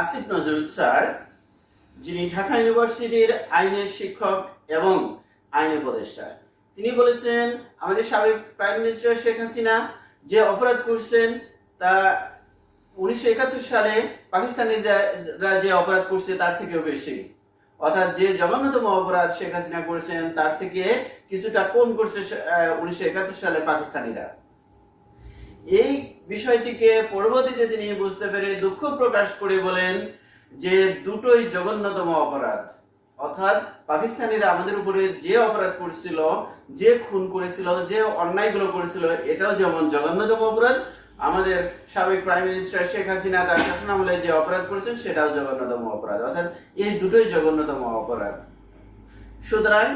Asif Nazrul sir, যিনি ঢাকা ইউনিভার্সিটির আইনের শিক্ষক এবং আইন উপদেষ্টা। তিনি বলেছেন, আমাদের সাবেক প্রাইম মিনিস্টার শেখ হাসিনা যে অপরাধ করছেন, তা উনিশশো একাত্তর সালে পাকিস্তানিরা যে অপরাধ করছে তার থেকেও বেশি। অর্থাৎ যে জঘন্যতম অপরাধ শেখ হাসিনা করেছেন, তার থেকে কিছুটা কম করছে উনিশশো একাত্তর সালে পাকিস্তানিরা। এই বিষয়টিকে পরবর্তীতে তিনি বুঝতে পেরে দুঃখ প্রকাশ করে বলেন যে দুটোই জঘন্যতম অপরাধ। অর্থাৎ পাকিস্তানিরা আমাদের উপরে যে অপরাধ করছিল, যে খুন করেছিল, যে অন্যায়গুলো করেছিল, এটাও যেমন জঘন্যতম অপরাধ, আমাদের সাবেক প্রাইম মিনিস্টার শেখ হাসিনা তার শাসনামলে যে অপরাধ করেছেন, সেটাও জঘন্যতম অপরাধ। অর্থাৎ এই দুটোই জঘন্যতম অপরাধ। সুতরাং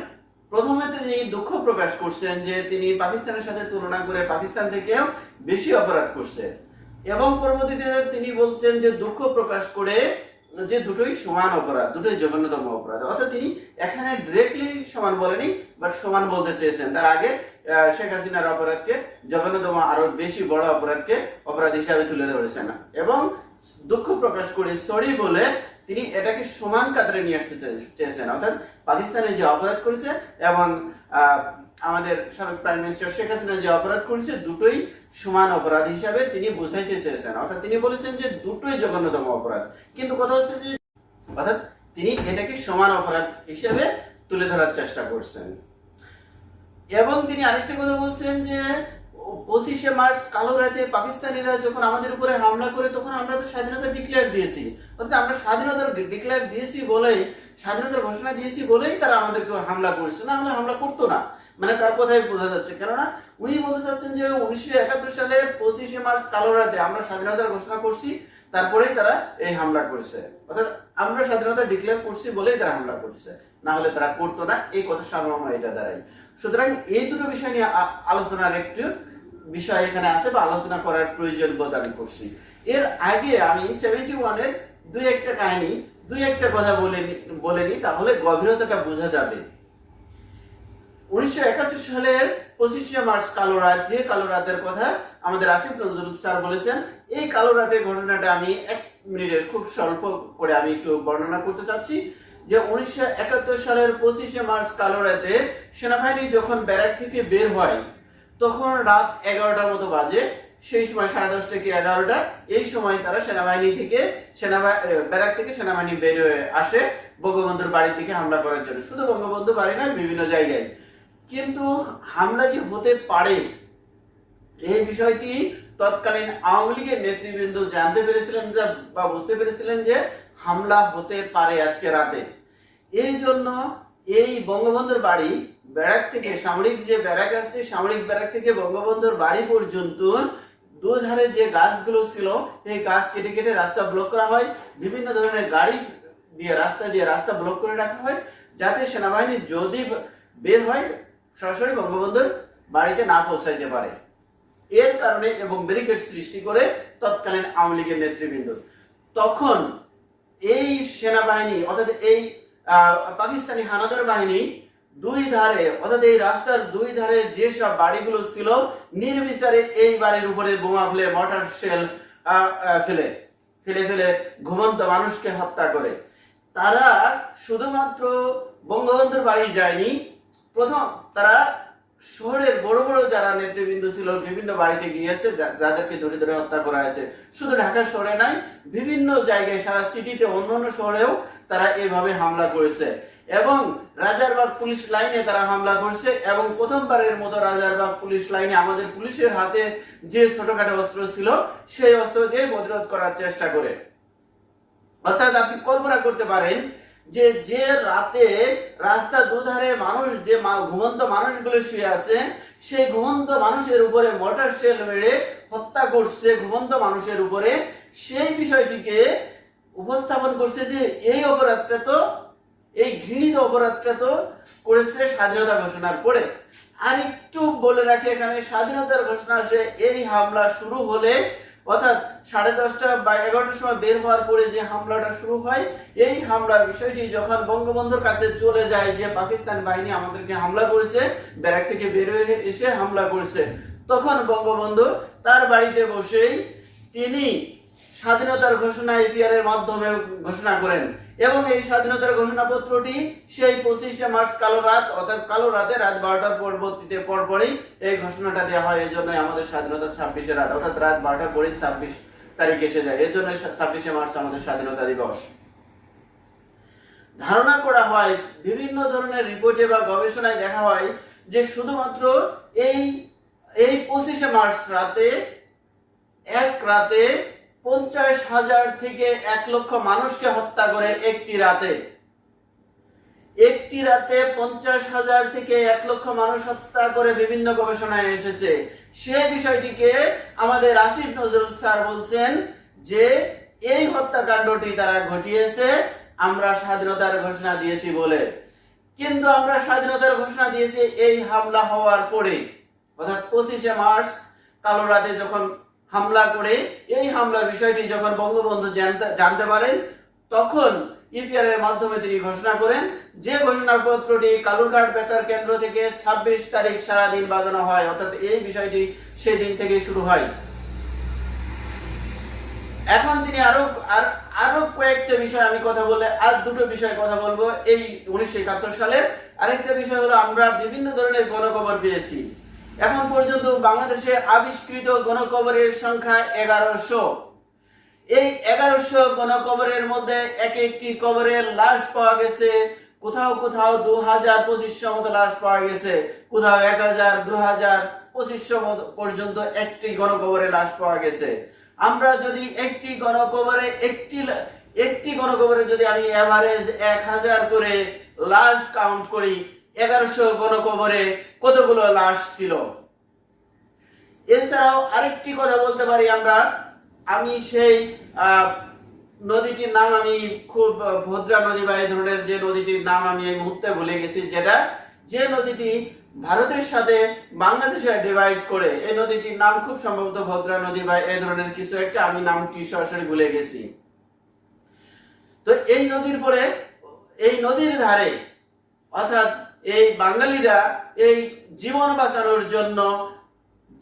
প্রথমে তিনি দুঃখ প্রকাশ করছেন যে তিনি পাকিস্তানের সাথে তুলনা করে পাকিস্তান থেকেও বেশি অপরাধ করছে এবং পরবর্তীতে তিনি বলছেন যে দুঃখ প্রকাশ করে যে দুটোই সমান অপরাধ, দুটোই জঘন্যতম অপরাধ। অর্থাৎ তিনি এখানে ডিরেক্টলি সমান বলেনি বাট সমান বলতে চেয়েছেন। তার আগে শেখ হাসিনার অপরাধকে, জঘন্যতম আরও বেশি বড় অপরাধকে অপরাধ হিসাবে তুলে ধরেছেন। এবং দুঃখ প্রকাশ করে সরি বলে তিনি এটাকে সমান কাতারে নিয়ে আসতে চেয়েছেন। অর্থাৎ পাকিস্তানে যে অপরাধ করেছে এবং আমাদের সাবেক প্রাইম মিনিস্টার শেখ হাসিনা যে অপরাধ করেছে, দুটোই সমান অপরাধ হিসাবে তিনি বুঝাইতে চেয়েছেন। অর্থাৎ তিনি বলেছেন যে দুটোই জঘন্যতম অপরাধ। কিন্তু কথা হচ্ছে যে, অর্থাৎ তিনি এটাকে সমান অপরাধ হিসেবে তুলে ধরার চেষ্টা করছেন। এবং তিনি আরেকটা কথা বলছেন যে পঁচিশে মার্চ, কালো রাতে পাকিস্তানিরা যখন আমাদের উপরে হামলা করে, তখন আমরা তো স্বাধীনতা ডিক্লেয়ার দিয়েছি। অর্থাৎ আমরা স্বাধীনতা ডিক্লেয়ার দিয়েছি বলেই, স্বাধীনতার ঘোষণা দিয়েছি বলেই তারা আমাদেরকে হামলা করেছে। না হলে হামলা করতো না। মানে তার কথাই বোঝা যাচ্ছে। কেননা উনি বলতে চাচ্ছেন যে উনিশশো একাত্তর সালে পঁচিশে মার্চ, কালো রাতে আমরা স্বাধীনতার ঘোষণা করছি, তারপরেই তারা এই হামলা করেছে। অর্থাৎ আমরা স্বাধীনতা ডিক্লেয়ার করছি বলেই তারা হামলা করছে। না হলে তারা করতো না। এই কথা সামনে এটা দাঁড়াই সুতরাং এই দুটো বিষয় নিয়ে আলোচনার একটু বিষয় এখানে আছে বা আলোচনা করার প্রয়োজন বোধ আমি করছি। এর আগে আমি সেভেন্টি ওয়ানের দুই একটা কাহিনী, দুই একটা কথা বলে বলে নি, তাহলে গভীরতাটা বোঝা যাবে। উনিশশো একাত্তর সালের পঁচিশে মার্চ কালো রাত, যে কালো রাতের কথা আমাদের আসিফ নজরুল স্যার বলেছেন, এই কালো রাতের ঘটনাটা আমি এক মিনিটের খুব স্বল্প করে আমি একটু বর্ণনা করতে চাচ্ছি, যে উনিশশো একাত্তর সালের পঁচিশে মার্চ কালো রাতে সেনাবাহিনী যখন ব্যারাক থেকে বের হয় তখন রাত এগারোটার মতো বাজে। সেই সময় সাড়ে দশটা কি এগারোটা? এই সময় তারা সেনাবাহিনী থেকে সেনাবাহিনী ব্যারাক থেকে সেনাবাহিনী বের হয়ে আসে বঙ্গবন্ধুর বাড়ির দিকে হামলা করার জন্য। শুধু বঙ্গবন্ধু বাড়ি নয়, বিভিন্ন জায়গায়। কিন্তু হামলা যে হতে পারে, এই বিষয়টি তৎকালীন আওয়ামী লীগের নেতৃবৃন্দ জানতে পেরেছিলেন বা বুঝতে পেরেছিলেন যে হামলা হতে পারে আজকে রাতে। এই জন্য এই বঙ্গবন্ধুর বাড়ি ব্যারাক থেকে, সামরিক যে ব্যারাক আছে, সামরিক ব্যারাক থেকে বঙ্গবন্ধুর বাড়ি পর্যন্ত দুধারে যে গাছগুলো ছিল, এই গাছ কেটে কেটে রাস্তা ব্লক করা হয়। বিভিন্ন ধরনের গাড়ি দিয়ে, রাস্তা দিয়ে রাস্তা ব্লক করে রাখা হয়, যাতে সেনাবাহিনী যদি বের হয়, সরাসরি বঙ্গবন্ধুর বাড়িতে না পৌঁছাইতে পারে। এর কারণে এবং ব্যারিকেড সৃষ্টি করে তৎকালীন আওয়ামী লীগের নেতৃবৃন্দ। তখন এই সেনাবাহিনী, অর্থাৎ এই পাকিস্তানি হানাদার বাহিনী দুই ধারে, অর্থাৎ এই রাস্তার দুই ধারে যেসব বাড়িগুলো ছিল, নির্বিচারে এই বাড়ির উপরে বোমা ফেলে মটার শেল ফেলে ফেলে ফেলে ঘুমন্ত মানুষকে হত্যা করে। তারা শুধুমাত্র বঙ্গবন্ধুর বাড়ি যায়নি, প্রথম তারা শহরের বড় বড় যারা নেতৃবৃন্দ ছিল, বিভিন্ন বাড়িতে গিয়েছে যাদেরকে ধরে ধরে হত্যা করা হয়েছে। শুধু ঢাকা শহরে নাই, বিভিন্ন জায়গায়, সারা সিটিতে অন্য অন্য শহরেও তারা এভাবে হামলা করেছে। এবং রাজারবাগ পুলিশ লাইনে তারা হামলা করছে এবং প্রথমবারের মতো রাজারবাগ পুলিশ লাইনে আমাদের পুলিশের হাতে যে ছোটখাটো অস্ত্র ছিল, সেই অস্ত্র দিয়ে প্রতিরোধ করার চেষ্টা করে। অর্থাৎ আপনি কল্পনা করতে পারেন যে যে রাতে রাস্তা দুধারে মানুষ, যে ঘুমন্ত মানুষগুলো শুয়ে আছে, সেই ঘুমন্ত মানুষের উপরে মোটর শেল মেরে হত্যা করছে ঘুমন্ত মানুষের উপরে। সেই বিষয়টিকে উপস্থাপন করছে যে এই অপরাধটা তো এই ঘৃণিত অপরাধটা তো করেছে স্বাধীনতা ঘোষণার পরে। আর একটু বলে রাখি এখানে, স্বাধীনতার ঘোষণা সে এই হামলা শুরু হলে, অর্থাৎ সাড়ে দশটা বা এগারোটার সময় বের হওয়ার পরে যে হামলাটা শুরু হয়, এই হামলার বিষয়টি যখন বঙ্গবন্ধুর কাছে চলে যায় যে পাকিস্তান বাহিনী আমাদেরকে হামলা করেছে, ব্যারাক থেকে বের হয়ে এসে হামলা করেছে, তখন বঙ্গবন্ধু তার বাড়িতে বসেই তিনি স্বাধীনতার ঘোষণা ইপিআর এর মাধ্যমে ঘোষণা করেন। এবং এই স্বাধীনতার ঘোষণাপত্রটি সেই পঁচিশে মার্চ কালো রাত, অর্থাৎ কালো রাতে রাত বারোটার পরবর্তীতে পরপরই এই ঘোষণাটা দেওয়া হয়। এই জন্য আমাদের স্বাধীনতা ছাব্বিশে রাত, অর্থাৎ রাত বারোটার পরেই ছাব্বিশ তারিখ এসে যায়। এর জন্য ছাব্বিশে মার্চ আমাদের স্বাধীনতা দিবস। ধারণা করা হয়, বিভিন্ন ধরনের রিপোর্টে বা গবেষণায় দেখা হয় যে শুধুমাত্র এই এই পঁচিশে মার্চ রাতে, এক রাতে পঞ্চাশ হাজার থেকে এক লক্ষ মানুষকে হত্যা করে একটি রাতে। একটি রাতে পঞ্চাশ হাজার থেকে এক লক্ষ মানুষ হত্যা করে বিভিন্ন গবেষণায় এসেছে। সে বিষয়টিকে আমাদের আসিফ নজরুল স্যার বলছেন যে, এই হত্যাকাণ্ডটি তারা ঘটিয়েছে, আমরা স্বাধীনতার ঘোষণা দিয়েছি বলে। কিন্তু আমরা স্বাধীনতার ঘোষণা দিয়েছি এই হামলা হওয়ার পরে, অর্থাৎ পঁচিশে মার্চ, কালো রাতে যখন হামলা করে। এই হামলার বিষয়টি যখন বঙ্গবন্ধু জানতে পারেন, তখন ইপিআর এর মাধ্যমে তিনি ঘোষণা করেন যে ঘোষণাপত্রটি কালুরঘাট বেতার কেন্দ্র থেকে ছাব্বিশ তারিখ সারাদিন বাজানো হয়, অর্থাৎ এই বিষয়টি সেই দিন থেকে শুরু হয়। এখন তিনি আরও, আর, আরও কয়েকটা বিষয় আমি কথা বলে, আর দুটো বিষয় কথা বলব। এই উনিশশো একাত্তর সালের আরেকটা বিষয় হলো আমরা বিভিন্ন ধরনের গণখবর পেয়েছি। এখন পর্যন্ত বাংলাদেশে আবিষ্কৃত গণকবরের সংখ্যা এগারোশো। এই এগারোশো গণকবরের মধ্যে এক একটি কবরের লাশ পাওয়া গেছে, কোথাও কোথাও দু হাজার পঁচিশশো মতো লাশ পাওয়া গেছে, কোথাও এক হাজার দু হাজার পঁচিশশো পর্যন্ত একটি গণকবরে লাশ পাওয়া গেছে। আমরা যদি একটি গণকবরে একটি একটি গণকবরে যদি আমি এভারেজ এক হাজার করে লাশ কাউন্ট করি এগারোশো গণকবরে কতগুলো লাশ ছিল? এছাড়াও আরেকটি কথা বলতে পারি আমরা। আমি সেই নদীটির নাম আমি খুব ভদ্রা নদী বা এই ধরনের যে নদীটির নাম আমি এই মুহূর্তে ভুলে গেছি, যেটা যে নদীটি ভারতের সাথে বাংলাদেশে ডিভাইড করে, এই নদীটির নাম খুব সম্ভবত ভদ্রা নদী বা এই ধরনের কিছু একটা, আমি নামটি সরাসরি ভুলে গেছি। তো এই নদীর পরে, এই নদীর ধারে, অর্থাৎ এই বাঙালিরা এই জীবন বাঁচানোর জন্য,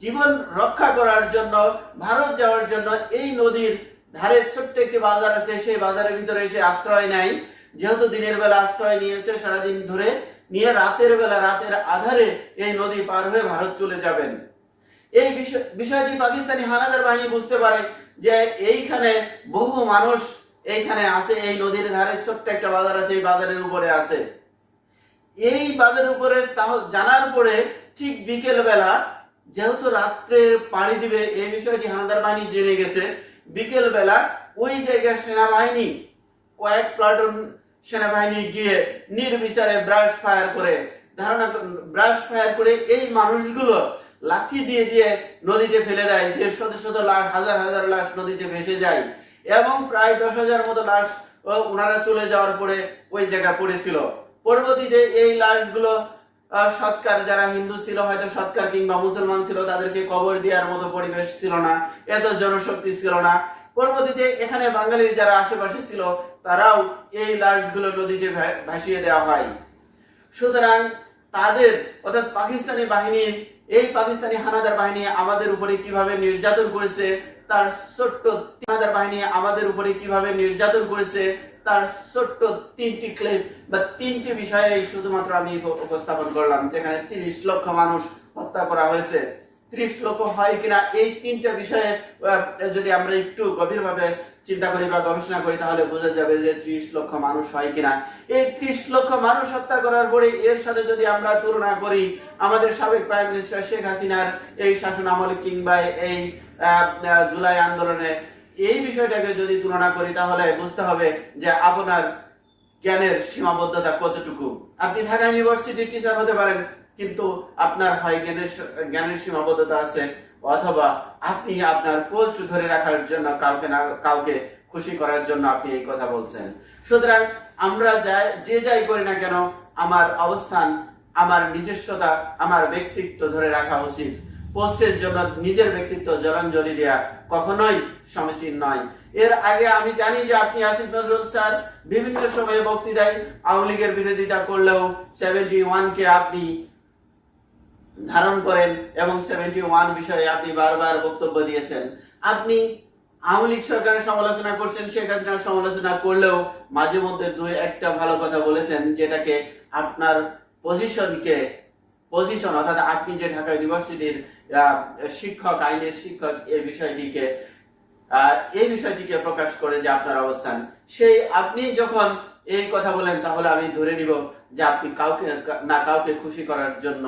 জীবন রক্ষা করার জন্য, ভারত যাওয়ার জন্য এই নদীর ধারে ছোট্ট একটি বাজার আছে, সেই বাজারের ভিতরে এসে আশ্রয় নেয়। যেহেতু দিনের বেলা আশ্রয় নিয়েছে, সারাদিন ধরে নিয়ে রাতের বেলা, রাতের আধারে এই নদী পার হয়ে ভারত চলে যাবেন। এই বিষয়- বিষয়টি পাকিস্তানি হানাদার বাহিনী বুঝতে পারে যে এইখানে বহু মানুষ এইখানে আছে, এই নদীর ধারে ছোট্ট একটা বাজার আছে, এই বাজারের উপরে আছে। এই বাজারের উপরে জানার পরে ঠিক বিকেল বেলা যেহেতু রাত্রের পানি দিবে, এই বিষয়টি হানাদার বাহিনী জেনে গেছে। বিকেল বেলা ওই জায়গায় সেনাবাহিনী, কয়েক প্লাটুন সেনাবাহিনী গিয়ে নির্বিচারে ব্রাশ ফায়ার করে, ধারণা ব্রাশ ফায়ার করে এই মানুষগুলো লাঠি দিয়ে দিয়ে নদীতে ফেলে দেয়, যে শত শত লাশ, হাজার হাজার লাশ নদীতে ভেসে যায় এবং প্রায় দশ হাজার মতো লাশ ওনারা চলে যাওয়ার পরে ওই জায়গা পড়েছিল। পরবর্তীতে এই লাশগুলো সৎকার, যারা হিন্দু ছিল, হয়তো সৎকার কিংবা মুসলমান ছিল, তাদেরকে কবর দেওয়ার মতো পরিবেশ ছিল না, এত জনশক্তি ছিল না। পরবর্তীতে এখানে বাঙালির যারা আশেপাশে ছিল, তারাও এই লাশগুলো নদীতে ভাসিয়ে দেওয়া হয়। সুতরাং তাদের, অর্থাৎ পাকিস্তানি বাহিনীর, এই পাকিস্তানি হানাদার বাহিনী আমাদের উপরে কীভাবে নির্যাতন করেছে, তার ছোট্ট হানাদার বাহিনী আমাদের উপরে কীভাবে নির্যাতন করেছে তার ছোট্ট তিনটি ক্লিপ বা তিনটি বিষয়ে শুধুমাত্র আমি উপস্থাপন করলাম, যেখানে তিরিশ লক্ষ মানুষ হত্যা করা হয়েছে। ত্রিশ লক্ষ হয় কিনা এই তিনটা বিষয়ে যদি আমরা একটু গভীরভাবে চিন্তা করি বা গবেষণা করি, তাহলে বোঝা যাবে যে ত্রিশ লক্ষ মানুষ হয় কিনা। এই ত্রিশ লক্ষ মানুষ হত্যা করার পরে এর সাথে যদি আমরা তুলনা করি, আমাদের সাবেক প্রাইম মিনিস্টার শেখ হাসিনার এই শাসন আমলে কিংবা এই জুলাই আন্দোলনে এই বিষয়টাকে যদি তুলনা করি, তাহলে বুঝতে হবে যে আপনার জ্ঞানের সীমাবদ্ধতা কতটুকু। আপনি ঢাকা ইউনিভার্সিটির টিচার হতে পারেন, কিন্তু আপনার হয় জ্ঞানের জ্ঞানের সীমাবদ্ধতা আছে, অথবা আপনি আপনার পোস্ট ধরে রাখার জন্য কাউকে না, কাউকে খুশি করার জন্য আপনি এই কথা বলছেন। সুতরাং আমরা যাই, যে যাই করি না কেন, আমার অবস্থান, আমার নিজস্বতা, আমার ব্যক্তিত্ব ধরে রাখা উচিত। পোস্টের জন্য নিজের ব্যক্তিত্ব জলাঞ্জলি দেয়া কখনোই সমীচীন নয়। এর আগে আমি জানি যে আপনি আসিফ নজরুল স্যার বিভিন্ন সময়ে বক্তৃতায় আওয়ামী লীগের বিরোধিতা করলেও সেভেন্টি কে আপনি ধারণ করেন এবং সেভেন্টি ওয়ান বিষয়ে আপনি বারবার বক্তব্য দিয়েছেন। আপনি আওয়ামী লীগ সরকারের সমালোচনা করছেন, শেখ হাসিনার সমালোচনা করলেও মাঝে মধ্যে দুই একটা ভালো কথা বলেছেন, যেটাকে আপনার পজিশনকে পজিশন অর্থাৎ আপনি যে ঢাকা ইউনিভার্সিটির শিক্ষক, আইনের শিক্ষক এই বিষয়টিকে এই বিষয়টিকে প্রকাশ করে যে আপনার অবস্থান। সেই আপনি যখন এই কথা বলেন, তাহলে আমি ধরে নিব যে আপনি কাউকে না কাউকে খুশি করার জন্য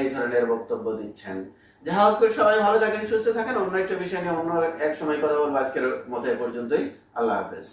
এই ধরনের বক্তব্য দিচ্ছেন। যাই হোক সবাই ভালো থাকেন, সুস্থ থাকেন। অন্য একটা বিষয় নিয়ে অন্য এক সময় কথা বলব। আজকের মতো পর্যন্তই। আল্লাহ হাফেজ।